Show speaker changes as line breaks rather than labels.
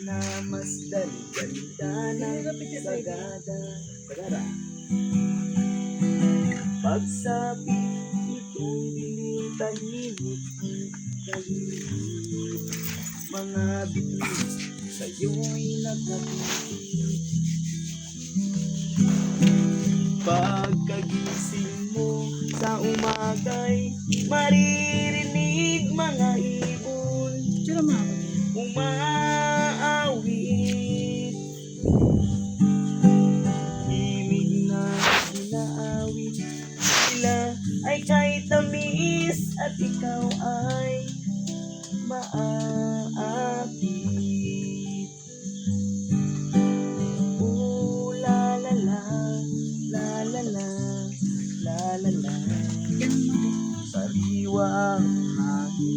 Namasdan ganda ng sagada Sagada Pagsabi itong dilim tahimik tahimik Mga bituin sa'yo'y Pagkagising mo sa umagay Maririnig mga ibon. Umaawit. Himig na ginaawit Sila ay kay tamis At ikaw ay La la la
Yan mo.
Sariwa ang hangin